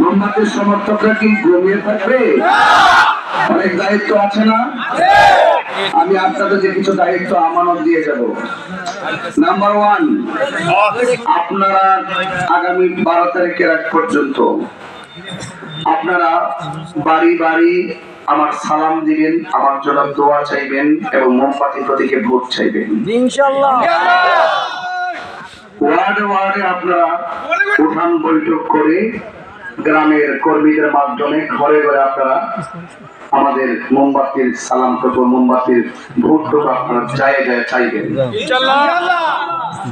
মোমবাতির সমর্থকরা কি ঘুমিয়ে থাকবে? অনেক দায়িত্ব আছে না? আমি আপনাদের যে কিছু দায়িত্ব আমানত দিয়ে যাব। নাম্বার ওয়ান আপনারা আগামী বারো তারিখের আগ পর্যন্ত আপনারা বাড়ি বাড়ি আমার সালাম দিবেন, আমার জন্য দোয়া চাইবেন এবং মোমবাতি প্রতীকে ভোট চাইবেন। ইনশাল্লাহ। ওয়ার্ডে ওয়ার্ডে আপনারা উঠান বৈঠক করে গ্রামের কর্মীদের মাধ্যমে ঘরে ঘরে আপনারা আমাদের মোমবাতির সালাম করব মোমবাতির ভোট আপনারা যায় যায় চাইবেন।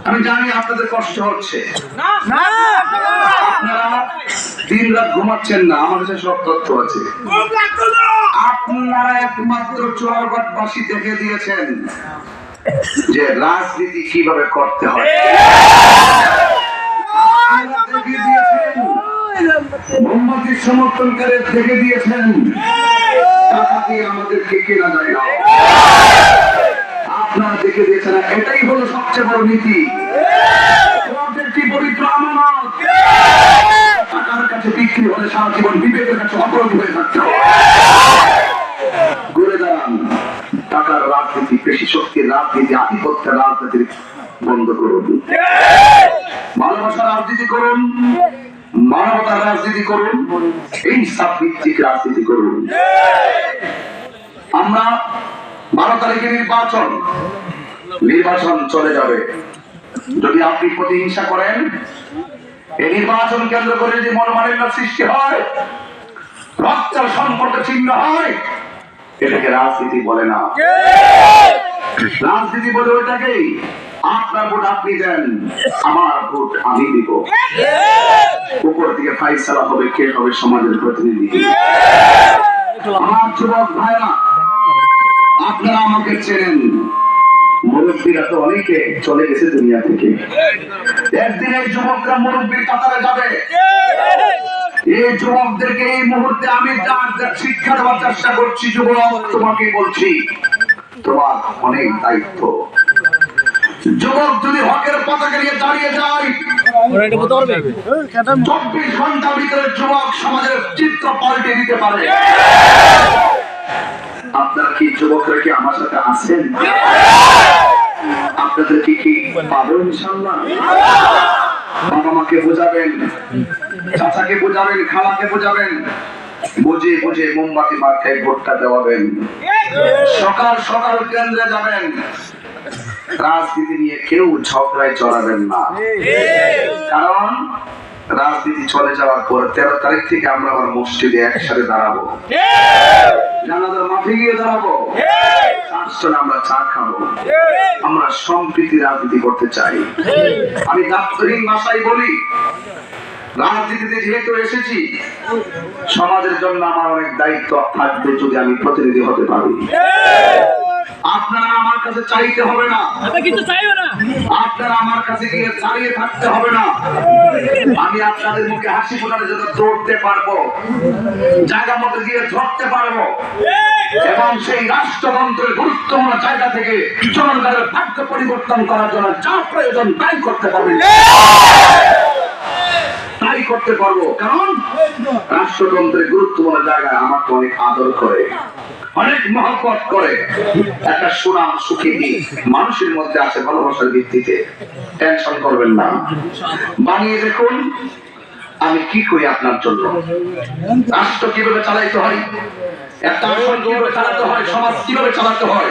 আমি জানি আপনাদের কষ্ট হচ্ছে। আপনারা দিন রাত ঘুমাচ্ছেন না আমার কাছে সব তথ্য আছে। আপনারা একমাত্র চোয়ারবাদবাসী দেখে দিয়েছেন। যে রাজনীতি কীভাবে করতে হয়। মোমবাতির সমর্থনকারী দেখে দিয়েছেন। টাকা দিয়ে আমাদেরকে কেনা যায় না। আপনারা দেখে দিয়েছেন এটাই হলো সবচেয়ে বড় নীতি। কি পবিত্র আমানত টাকার কাছে বিক্রি হলে সারা জীবন বিবেকের কাছে অপরাধী হয়ে হবে। ঘুরে দাঁড়ান। টাকার রাজনীতি পেশি শক্তির রাজনীতি, আধিপত্যের রাজনীতি বন্ধ করুন ভালোবাসার রাজনীতি করুন, মানবতার রাজনীতি করুন, এই ভিত্তিক রাজনীতি করুন। আমরা বারো তারিখে নির্বাচন নির্বাচন চলে যাবে। যদি আপনি প্রতিহিংসা করেন, এই নির্বাচন কেন্দ্র করে যদি মনোমালিন্য সৃষ্টি হয়, রক্তের সম্পর্ক ছিন্ন হয় এটাকে রাজনীতি বলে না। রাজনীতি বলে ওইটাকেই আপনার ভোট আপনি দেন আমার ভোট আমি দিব। উপর থেকে ফাইসালা হবে কে হবে সমাজের প্রতিনিধি? আমার যুবক ভাইরা আপনারা আমাকে চেনেন। মুরব্বীরা তো অনেকে চলে গেছে দুনিয়া থেকে। একদিন এই যুবকরা মুরব্বীর কাতারে যাবে। এই যুবকদেরকে এই মুহূর্তে আমি ডাক শিক্ষা দেওয়ার চেষ্টা করছি যুবক তোমাকে বলছি তোমার অনেক দায়িত্ব। যুবক যদি হকের পতাকা নিয়ে দাঁড়িয়ে যায় চব্বিশ ঘণ্টার ভিতরে যুবক সমাজের চিত্র পাল্টে দিতে পারে। আপনারা কি যুবকরা কি আমার সাথে আছেন? আপনাদের কি কি পাবো ইনশাল্লাহ মাকে বোঝাবেন, চাচাকে বোঝাবেন, খালাকে বোঝাবেন বুঝে বুঝে মোমবাতি মাথায় ভোটটা দেওয়াবেন। সকাল সকাল কেন্দ্রে যাবেন। রাজনীতি নিয়ে কেউ ঝগড়ায় চড়াবেন না। কারণ রাজনীতি চলে যাওয়ার পর তেরো তারিখ থেকে আমরা আবার মসজিদে একসাথে দাঁড়াবো। জানাজার মাঠে গিয়ে দাঁড়াবো। চারজন আমরা চা খাব। আমরা সম্প্রীতি রাজনীতি করতে চাই। আমি দাপ্তরিক ভাষায় বলি, রাজনীতিতে যেহেতু এসেছি, সমাজের জন্য আমার অনেক দায়িত্ব থাকবে যদি আমি প্রতিনিধি হতে পারি। কাছে চাইতে হবে না। কিছু চাইবে না। আপনারা আমার কাছে গিয়ে দাঁড়িয়ে থাকতে হবে না। আমি আপনাদের মুখে হাসি ফোটানোর জন্য দৌড়তে পারব। জায়গা মতো গিয়ে ধরতে পারব। এবং সেই রাষ্ট্রযন্ত্রের গুরুত্বপূর্ণ জায়গা থেকে জনগণের ভাগ্য পরিবর্তন করার জন্য যা প্রয়োজন তাই করতে পারবেন তাই করতে পারব। কারণ রাষ্ট্রযন্ত্রের গুরুত্বপূর্ণ জায়গায় আমাকে অনেক আদর করে, অনেক মহব্বত করে। একটা সুনাম, সুখী মানুষের মধ্যে আছে ভালোবাসার ভিত্তিতে। টেনশন করবেন না। বানিয়ে দেখুন আমি কি করি আপনার জন্য। রাষ্ট্র কীভাবে চালাইতে হয়, একটা আসন কীভাবে চালাতে হয়, সমাজ কীভাবে চালাতে হয়